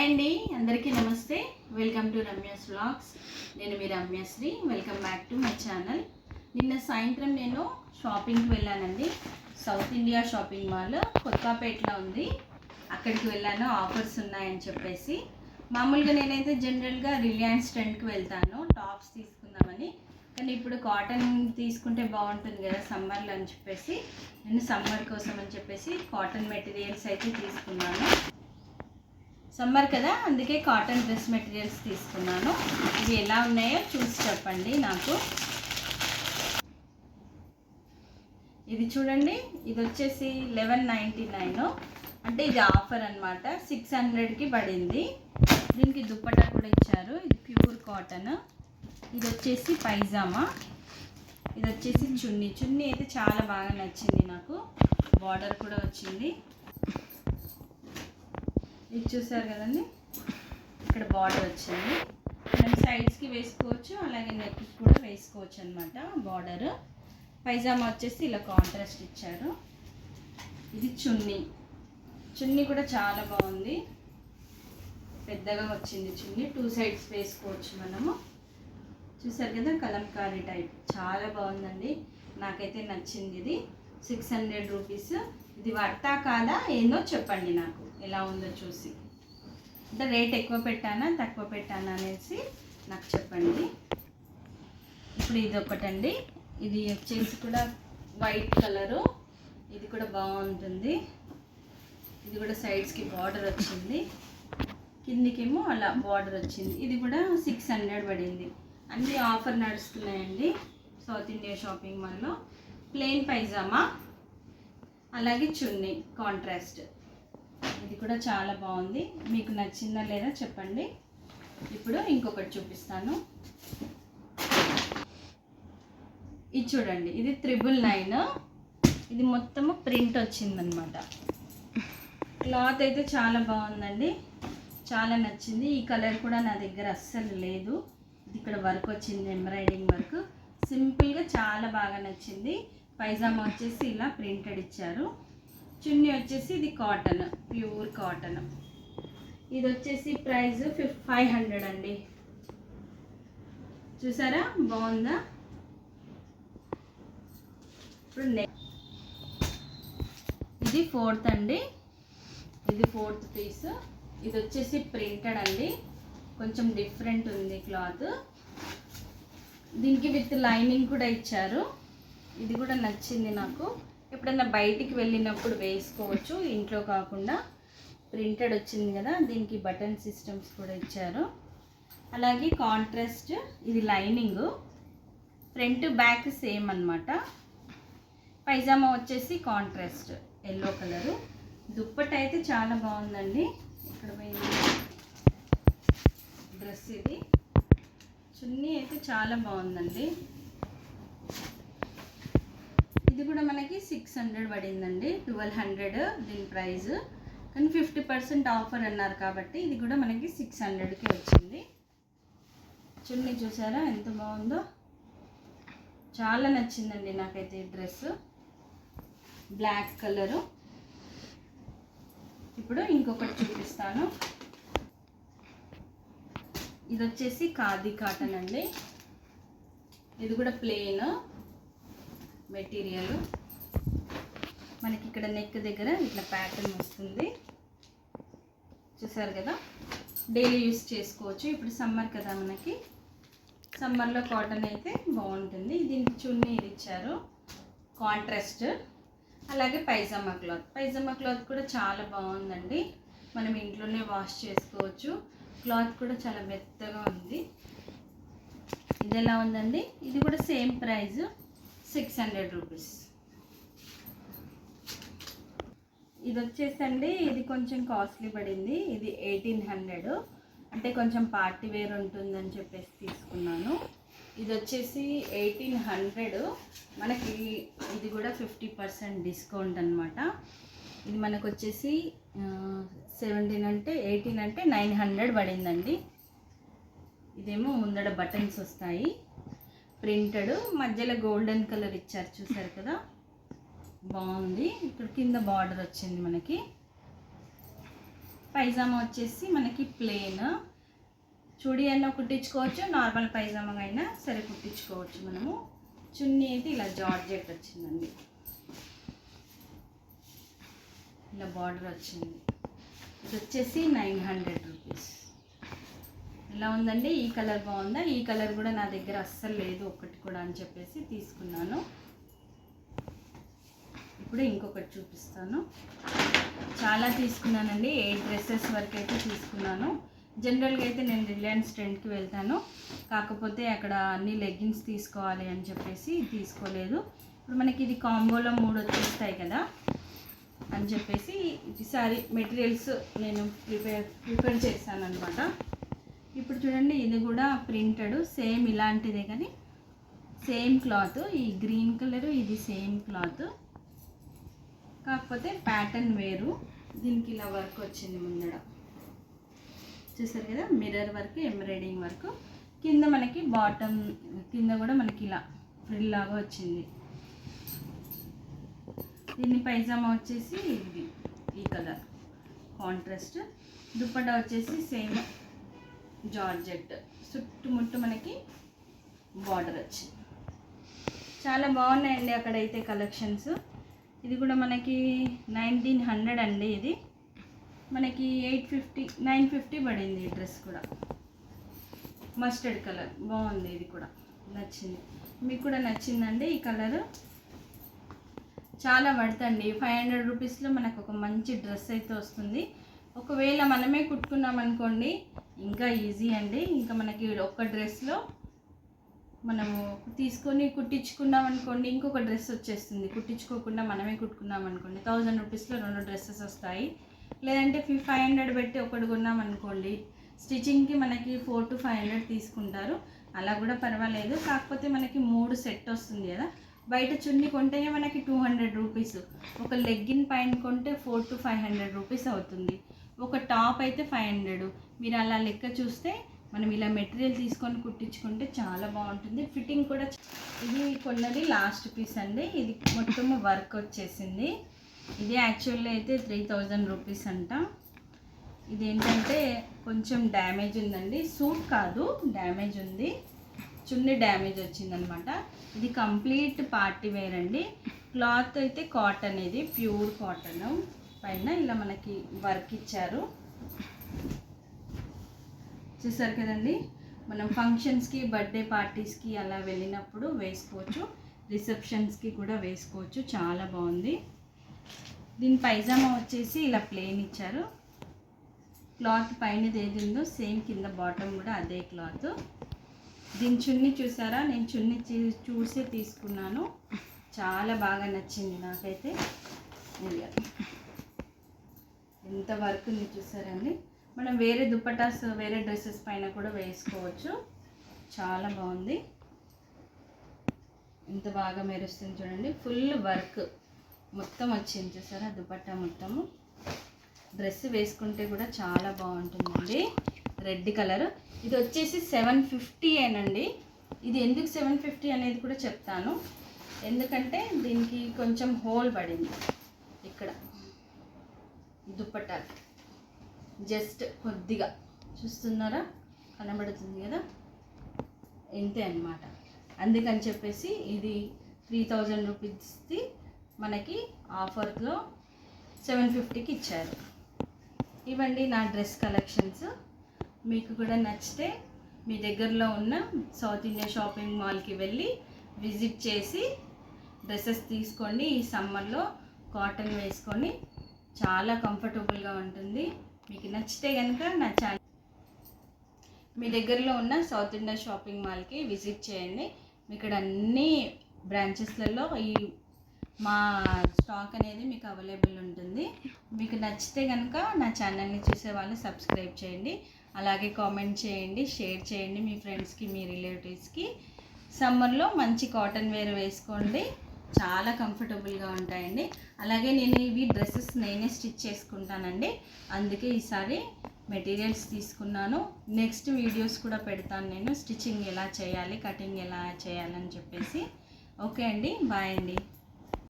Hi అండి అందరికీ నమస్తే. వెల్కమ్ టు రమ్యాస్ వ్లాగ్స్ నేను మీ Ramyasri. Welcome back to my channel నిన్న సాయంత్రం నేను షాపింగ్కి వెళ్ళానండి. సౌత్ ఇండియా షాపింగ్ మాల్ కొత్తపేటలో ఉంది. అక్కడికి వెళ్ళాను ఆఫర్స్ ఉన్నాయని చెప్పేసి. మామూలుగా నేనైతే జనరల్గా రిలయన్స్ ట్రెండ్కి వెళ్తాను. టాప్స్ తీసుకుందామని. కానీ ఇప్పుడు కాటన్ తీసుకుంటే బాగుంటుంది కదా సమ్మర్లో అని చెప్పేసి. నేను సమ్మర్ కోసం అని చెప్పేసి కాటన్ మెటీరియల్స్ అయితే తీసుకున్నాను. సమ్మర్ కదా అందుకే కాటన్ డ్రెస్ మెటీరియల్స్ తీసుకున్నాను. ఇవి ఎలా ఉన్నాయో చూసి చెప్పండి నాకు. ఇది చూడండి ఇది వచ్చేసి లెవెన్ నైంటీ నైన్. అంటే ఇది ఆఫర్ అనమాట సిక్స్ హండ్రెడ్కి పడింది. దీనికి దుప్పటా కూడా ఇచ్చారు ఇది ప్యూర్ కాటన్. ఇది వచ్చేసి పైజామా. ఇది వచ్చేసి చున్నీ. చున్నీ అయితే చాలా బాగా నచ్చింది నాకు. బార్డర్ కూడా వచ్చింది. ఇది చూసారు కదండి? ఇక్కడ బార్డర్ వచ్చింది. మనం సైడ్స్కి వేసుకోవచ్చు అలాగే నెక్కి కూడా వేసుకోవచ్చు అనమాట బార్డర్ పైజామా వచ్చేసి ఇలా కాంట్రాస్ట్ ఇచ్చారు. ఇది చున్నీ. చున్నీ కూడా చాలా బాగుంది. పెద్దగా వచ్చింది చున్నీ. టూ సైడ్స్ వేసుకోవచ్చు మనము. చూసారు కదా కలంకారీ టైప్ చాలా బాగుందండి. నాకైతే నచ్చింది ఇది. సిక్స్ హండ్రెడ్ రూపీస్ ఇది వర్తా కాదా ఏందో చెప్పండి నాకు. ఎలా ఉందో చూసి. అంటే రేట్ ఎక్కువ పెట్టానా తక్కువ పెట్టానా అనేసి నాకు చెప్పండి. ఇప్పుడు ఇది ఒకటండి. ఇది వచ్చేసి కూడా వైట్ కలరు. ఇది కూడా బాగుంటుంది. ఇది కూడా సైడ్స్కి బార్డర్ వచ్చింది. కిందికేమో అలా బార్డర్ వచ్చింది. ఇది కూడా సిక్స్ హండ్రెడ్ పడింది. అన్నీ ఆఫర్ నడుస్తున్నాయండి. సౌత్ ఇండియా షాపింగ్ మాల్లో ప్లెయిన్ పైజామా అలాగే చున్నీ కాంట్రాస్ట్ ఇది కూడా చాలా బాగుంది. మీకు నచ్చిందా లేదా చెప్పండి. ఇప్పుడు ఇంకొకటి చూపిస్తాను. ఇది చూడండి. ఇది త్రిబుల్ నైన్. ఇది మొత్తము ప్రింట్ వచ్చిందనమాట క్లాత్ అయితే చాలా బాగుందండి. చాలా నచ్చింది. ఈ కలర్ కూడా నా దగ్గర అస్సలు లేదు. ఇది ఇక్కడ వర్క్ వచ్చింది ఎంబ్రాయిడింగ్ వర్క్. సింపుల్గా చాలా బాగా నచ్చింది. పైజామా వచ్చేసి ఇలా ప్రింటెడ్ ఇచ్చారు. చున్నీ వచ్చేసి ఇది కాటన్ ప్యూర్ కాటన్. ఇది వచ్చేసి ప్రైస్ ఫిఫ్ ఫైవ్ హండ్రెడ్ అండి. చూసారా? బాగుందా? ఇప్పుడు నెక్ ఇది ఫోర్త్ అండి. ఇది ఫోర్త్ పీస్. ఇది వచ్చేసి ప్రింటెడ్ అండి. కొంచెం డిఫరెంట్ ఉంది క్లాత్. దీనికి విత్ లైనింగ్ కూడా ఇచ్చారు. ఇది కూడా నచ్చింది నాకు. ఎప్పుడైనా బయటికి వెళ్ళినప్పుడు వేసుకోవచ్చు. ఇంట్లో కాకుండా ప్రింటెడ్ వచ్చింది కదా దీనికి బటన్ సిస్టమ్స్ కూడా ఇచ్చారు. అలాగే కాంట్రాస్ట్ ఇది లైనింగ్. ఫ్రంట్ బ్యాక్ సేమ్ అన్నమాట. పైజామా వచ్చేసి కాంట్రాస్ట్ ఎల్లో కలరు. దుప్పట అయితే చాలా బాగుందండి. ఇక్కడ పోయింది డ్రెస్ ఇది. చున్నీ అయితే చాలా బాగుందండి. ఇది కూడా మనకి సిక్స్ హండ్రెడ్ పడిందండి. ట్వెల్వ్ హండ్రెడ్ దీని ప్రైస్ కానీ ఫిఫ్టీ పర్సెంట్ ఆఫర్ అన్నారు కాబట్టి ఇది కూడా మనకి సిక్స్ హండ్రెడ్కి వచ్చింది. చున్నీ చూసారా? ఎంత బాగుందో. చాలా నచ్చిందండి నాకైతే ఈ డ్రెస్. Black colour. ఇప్పుడు ఇంకొకటి చూపిస్తాను. ఇది వచ్చేసి ఖాదీ కాటన్ అండి. ఇది కూడా ప్లెయిన్ మెటీరియల్. మనకి ఇక్కడ నెక్ దగ్గర ఇట్లా ప్యాటర్న్ వస్తుంది. చూసారు కదా? డైలీ యూస్ చేసుకోవచ్చు. ఇప్పుడు సమ్మర్ కదా మనకి. సమ్మర్లో కాటన్ అయితే బాగుంటుంది. దీనికి చున్నీ ఇది ఇచ్చారు. కాంట్రాస్ట్ అలాగే పైజామా క్లాత్ పైజామా క్లాత్ కూడా చాలా బాగుందండి. మనం ఇంట్లోనే వాష్ చేసుకోవచ్చు. క్లాత్ కూడా చాలా మెత్తగా ఉంది. ఇది ఎలా ఉందండి? ఇది కూడా same price six hundred rupees. ఇది వచ్చేసండి ఇది కొంచెం కాస్ట్లీ పడింది. ఇది ఎయిటీన్ హండ్రెడ్. అంటే కొంచెం పార్టీ వేర్ ఉంటుందని చెప్పేసి తీసుకున్నాను. ఇది వచ్చేసి ఎయిటీన్ హండ్రెడ్. మనకి ఇది కూడా ఫిఫ్టీ పర్సెంట్ డిస్కౌంట్ అనమాట ఇది మనకు వచ్చేసి సెవెంటీన్ అంటే ఎయిటీన్ అంటే నైన్ హండ్రెడ్ పడిందండి. ఇదేమో ముందడ బటన్స్ వస్తాయి. ప్రింటెడ్. మధ్యలో గోల్డెన్ కలర్ ఇచ్చారు చూసారు కదా? బాగుంది. ఇక్కడ కింద బార్డర్ వచ్చింది మనకి. పైజామా వచ్చేసి మనకి ప్లెయిన్ చుడి అయినా కుట్టించుకోవచ్చు నార్మల్ పైజామా అయినా సరే కుట్టించుకోవచ్చు మనము. చున్నీ అయితే ఇలా జార్జెట్ వచ్చిందండి. ఇలా బార్డర్ వచ్చింది. ఇది వచ్చేసి నైన్ హండ్రెడ్ రూపీస్. ఎలా ఉందండి? ఈ కలర్ బాగుందా? ఈ కలర్ కూడా నా దగ్గర అస్సలు లేదు ఒకటి కూడా అని చెప్పేసి తీసుకున్నాను. ఇప్పుడు ఇంకొకటి చూపిస్తాను. చాలా తీసుకున్నానండి. ఎయిట్ డ్రెస్సెస్ వరకు అయితే తీసుకున్నాను. జనరల్గా అయితే నేను రిలయన్స్ ట్రెండ్కి వెళ్తాను. కాకపోతే అక్కడ అన్ని లెగ్గిన్స్ తీసుకోవాలి అని చెప్పేసి తీసుకోలేదు. ఇప్పుడు మనకి ఇది కాంబోలో మూడు వచ్చేస్తాయి కదా అని చెప్పేసి ఈసారి మెటీరియల్స్ నేను ప్రిపేర్ ప్రిపేర్ చేశాను అనమాట ఇప్పుడు చూడండి ఇది కూడా ప్రింటెడ్ సేమ్ ఇలాంటిదే కానీ సేమ్ క్లాత్ ఈ గ్రీన్ కలర్ ఇది సేమ్ క్లాత్ కాకపోతే ప్యాటర్న్ వేరు. దీనికి ఇలా వర్క్ వచ్చింది ముందడ చూసారు కదా మిర్రర్ వర్క్ ఎంబ్రాయిడింగ్ వర్క్ కింద మనకి బాటమ్ కింద కూడా మనకి ఇలా ఫ్రిల్ లాగా వచ్చింది. దీని పైజామా వచ్చేసి ఇది ఈ కలర్ కాంట్రాస్ట్ దుప్పటా వచ్చేసి సేమ్ జార్జెట్. చుట్టుముట్టు మనకి బార్డర్ వచ్చింది. చాలా బాగున్నాయండి అక్కడైతే కలెక్షన్స్ ఇది కూడా మనకి నైన్టీన్ హండ్రెడ్ అండి ఇది. మనకి ఎయిట్ ఫిఫ్టీ నైన్ ఫిఫ్టీ పడింది ఈ డ్రెస్ కూడా. మస్టర్డ్ కలర్ బాగుంది ఇది కూడా. నచ్చింది. మీకు కూడా నచ్చిందండి ఈ కలర్ చాలా పడుతుంది ఫైవ్ హండ్రెడ్ రూపీస్లో మనకు ఒక మంచి డ్రెస్ అయితే వస్తుంది. ఒకవేళ మనమే కుట్టుకున్నాం అనుకోండి ఇంకా ఈజీ అండి. ఇంకా మనకి ఒక్క డ్రెస్లో మనము తీసుకొని కుట్టించుకున్నాం అనుకోండి ఇంకొక డ్రెస్ వచ్చేస్తుంది. కుట్టించుకోకుండా మనమే కుట్టుకున్నాం అనుకోండి థౌజండ్ రూపీస్లో రెండు డ్రెస్సెస్ వస్తాయి. లేదంటే ఫైవ్ హండ్రెడ్ పెట్టి ఒకటి కొన్నాం అనుకోండి స్టిచ్చింగ్కి మనకి ఫోర్ టు ఫైవ్ హండ్రెడ్ తీసుకుంటారు. అలా కూడా పర్వాలేదు. కాకపోతే మనకి మూడు సెట్ వస్తుంది కదా. బయట చున్ని కొంటేనే మనకి టూ హండ్రెడ్ రూపీస్ ఒక లెగ్గిన్ పైన కొంటే four to five hundred rupees అవుతుంది. ఒక టాప్ అయితే ఫైవ్ హండ్రెడ్. మీరు అలా లెక్క చూస్తే మనం ఇలా మెటీరియల్ తీసుకొని కుట్టించుకుంటే చాలా బాగుంటుంది. ఫిట్టింగ్ కూడా ఇది కొన్నది లాస్ట్ పీస్ అండి. ఇది మొత్తం వర్క్ వచ్చేసింది. ఇది యాక్చువల్లీ అయితే త్రీ థౌజండ్ రూపీస్ అంట. ఇది ఏంటంటే కొంచెం డ్యామేజ్ ఉందండి. సూట్ కాదు డ్యామేజ్ ఉంది. చున్నీ డ్యామేజ్ వచ్చిందనమాట. ఇది కంప్లీట్ పార్టీ వేర్ అండి. క్లాత్ అయితే కాటన్ ఇది ప్యూర్ కాటన్. పైన ఇలా మనకి వర్క్ ఇచ్చారు. చూసారు కదండి? మనం ఫంక్షన్స్కి బర్త్డే పార్టీస్కి అలా వెళ్ళినప్పుడు వేసుకోవచ్చు. రిసెప్షన్స్కి కూడా వేసుకోవచ్చు. చాలా బాగుంది. దీని పైజామా వచ్చేసి ఇలా ప్లెయిన్ ఇచ్చారు. క్లాత్ పైన ఏది ఉందో సేమ్ కింద బాటమ్ కూడా అదే క్లాత్ దీని చున్నీ చూసారా? నేను చున్నీ చూసే తీసుకున్నాను. చాలా బాగా నచ్చింది నాకైతే. ఇంత వర్క్ ఉంది చూసారండి. మనం వేరే దుప్పటాస్ వేరే డ్రెస్సెస్ పైన కూడా వేసుకోవచ్చు. చాలా బాగుంది. ఇంత బాగా మెరుస్తుంది చూడండి. ఫుల్ వర్క్ మొత్తం వచ్చింది చూసారా? దుపట్టా మొత్తము. డ్రెస్ వేసుకుంటే కూడా చాలా బాగుంటుందండి. Red colour. ఇది వచ్చేసి సెవెన్ ఫిఫ్టీ ఏనండి. ఇది ఎందుకు సెవెన్ ఫిఫ్టీ అనేది కూడా చెప్తాను. ఎందుకంటే దీనికి కొంచెం హోల్ పడింది. ఇక్కడ. దుప్పట్టాలు. జస్ట్ కొద్దిగా. చూస్తున్నారా? కనబడుతుంది కదా? ఇంతే అన్నమాట. అందుకని చెప్పేసి ఇది త్రీ థౌజండ్ రూపీస్ది మనకి ఆఫర్లో సెవెన్ ఫిఫ్టీకి ఇచ్చారు. ఇవండి నా డ్రెస్ కలెక్షన్స్. మీకు కూడా నచ్చితే మీ దగ్గరలో ఉన్న సౌత్ ఇండియా షాపింగ్ మాల్కి వెళ్ళి విజిట్ చేసి డ్రెస్సెస్ తీసుకోండి. ఈ సమ్మర్లో కాటన్ వేసుకొని చాలా కంఫర్టబుల్గా ఉంటుంది. మీకు నచ్చితే కనుక నా ఛానల్ మీ దగ్గరలో ఉన్న సౌత్ ఇండియా షాపింగ్ మాల్కి విజిట్ చేయండి. ఇక్కడ అన్ని బ్రాంచెస్లలో ఈ మా స్టాక్ అనేది మీకు అవైలబుల్ ఉంటుంది. మీకు నచ్చితే కనుక నా ఛానల్ని చూసే వాళ్ళు సబ్స్క్రైబ్ చేయండి. అలాగే కామెంట్ చేయండి షేర్ చేయండి మీ ఫ్రెండ్స్కి మీ రిలేటివ్స్కి. సమ్మర్లో మంచి కాటన్ వేర్ వేసుకోండి. చాలా కంఫర్టబుల్గా ఉంటాయండి. అలాగే నేను ఇవి డ్రెస్సెస్ నేనే స్టిచ్ చేసుకుంటానండి. అందుకే ఈసారి మెటీరియల్స్ తీసుకున్నాను. నెక్స్ట్ వీడియోస్ కూడా పెడతాను నేను స్టిచ్చింగ్ ఎలా చేయాలి కటింగ్ ఎలా చేయాలని చెప్పేసి. ఓకే అండి బాయ్ అండి.